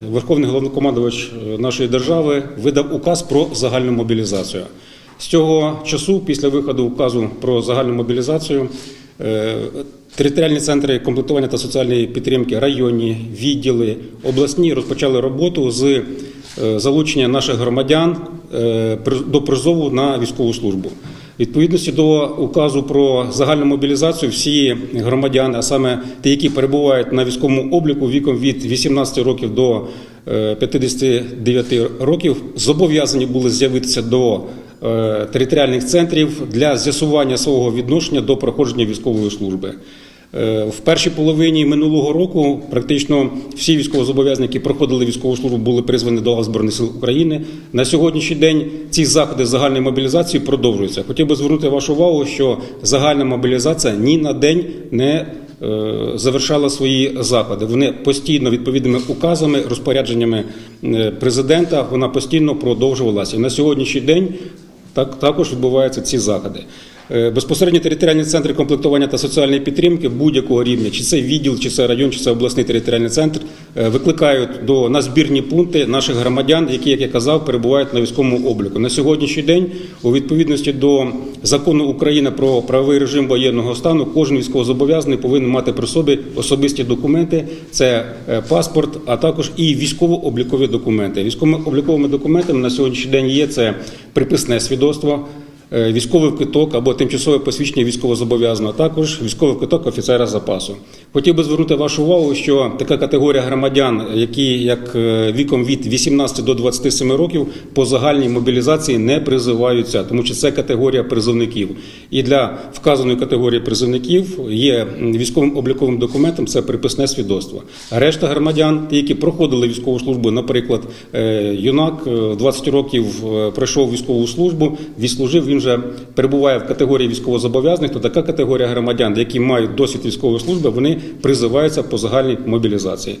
Верховний головнокомандувач е, нашої держави видав указ про загальну мобілізацію. З цього часу, після виходу указу про загальну мобілізацію, е, територіальні центри комплектування та соціальної підтримки, районні відділи, обласні розпочали роботу з е, залучення наших громадян до призову на військову службу. Відповідності до указу про загальну мобілізацію, всі громадяни, а саме ті, які перебувають на військовому обліку віком від 18 років до е, 59 років, зобов'язані були з'явитися до е, територіальних центрів для з'ясування свого відношення до проходження військової служби. Е, В першій половині минулого року практично всі військовозобов'язані, які проходили військову службу, були призвані до лав Збройних сил України. На сьогоднішній день ці заходи загальної мобілізації продовжуються. Хотів би звернути вашу увагу, що загальна мобілізація ні на день не е, завершала свої заходи. Вони постійно відповідними указами, розпорядженнями е, президента, вона постійно продовжувалася. І на сьогоднішній день так також відбуваються ці заходи. Е, Безпосередньо територіальні центри комплектування та соціальної підтримки будь-якого рівня, чи це відділ, чи це район, чи це обласний територіальний центр, е, викликають до на збірні пункти наших громадян, які, як я казав, перебувають на військовому обліку. На сьогоднішній день, у відповідності до закону України про правовий режим воєнного стану, кожен військовозобов'язаний повинен мати при собі особисті документи, це е, паспорт, а також і військово-облікові документи. Військово-обліковими документами на сьогоднішній день є це приписне свідоцтво. Е, Військовий квиток або тимчасове посвідчення військовозобов'язаного, а також військовий квиток офіцера запасу. Хотів би звернути вашу увагу, що така категорія громадян, які як е, віком від 18 до 27 років по загальній мобілізації не призиваються, тому що це категорія призовників. І для вказаної категорії призовників є військовим обліковим документом це приписне свідоцтво. Решта громадян, які проходили військову службу, наприклад, е, юнак е, 20 років пройшов військову службу, відслужив, він вже перебуває в категорії військовозобов'язаних, то така категорія громадян, які мають досвід військової служби, вони призиваються по загальній мобілізації.